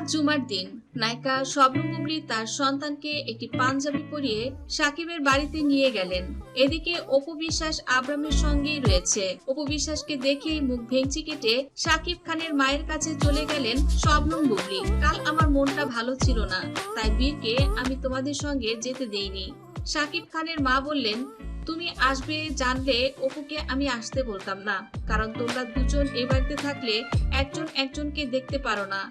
আজ জুমার দিন, নায়িকা শবনম তার সন্তানকে একটি পাঞ্জাবি পরিয়ে সাকিবের বাড়িতে নিয়ে গেলেন। এদিকে অপু বিশ্বাস আব্রামের সঙ্গেই রয়েছে। অপু বিশ্বাসকে দেখেই মুখ ভেঙচি কেটে সাকিব খানের মায়ের কাছে চলে গেলেন শবনম বুবলি। কাল আমার মনটা ভালো ছিল না, তাই বীরকে আমি তোমাদের সঙ্গে যেতে দেইনি। সাকিব খানের মা বললেন, তুমি আসবে জানলে অপুকে আমি আসতে বলতাম না, কারণ তোমরা দুজন এ বাড়িতে থাকলে একজন একজনকে দেখতে পারো না।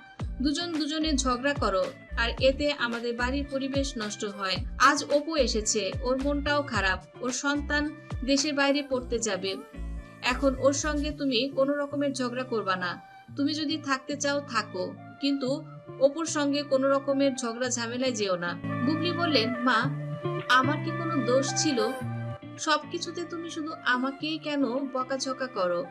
দুজন দুজনে ঝগড়া করো, আর এতে আমাদের বাড়ির পরিবেশ নষ্ট হয়। আজ অপু এসেছে, ওর মনটাও খারাপ, ওর সন্তান দেশের বাইরে পড়তে যাবে। এখন ওর সঙ্গে তুমি কোনো রকমের ঝগড়া করবা না। তুমি যদি থাকতে চাও, থাকো। কিন্তু অপুর সঙ্গে কোনো রকমের ঝগড়া ঝামেলায় যেও না। বুবলি বললেন, মা, আমার কি কোনো দোষ ছিল? সবকিছুতে তুমি শুধু আমাকেই কেন বকাঝকা করো?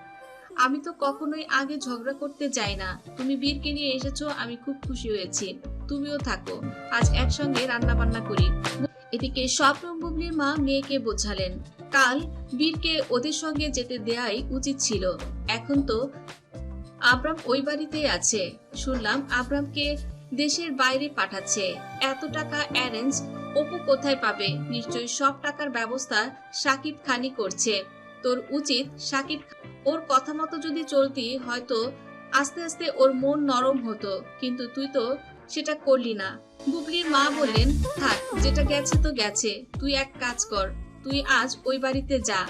আমি তো কখনোই আগে ঝগড়া করতে যাই না। তুমি বীরকে নিয়ে এসেছ, আমি খুব খুশি হয়েছি। তুমিও থাকো। আজ একসঙ্গে রান্না বান্না করি। এদিকে স্বপ্নম বুবলির মা মেয়েকে বোঝালেন। কাল বীরকে ওদের সঙ্গে যেতে দেয়াই উচিত ছিল। এখন তো আব্রাম ওই বাড়িতেই আছে। শুনলাম আব্রামকে দেশের বাইরে পাঠাচ্ছে। এত টাকা অ্যারেঞ্জ অপু কোথায় পাবে? নিশ্চয়ই সব টাকার ব্যবস্থা সাকিব খানি করছে। তোর উচিত সাকিব ওর কথা মতো যদি চলতি, হয়তো আস্তে আস্তে ওর মন নরম হতো। কিন্তু তুই তো সেটা করলি না। বুবলির মা বললেন, থাক, যেটা গেছে তো গেছে। তুই এক কাজ কর, তুই আজ ওই বাড়িতে যা।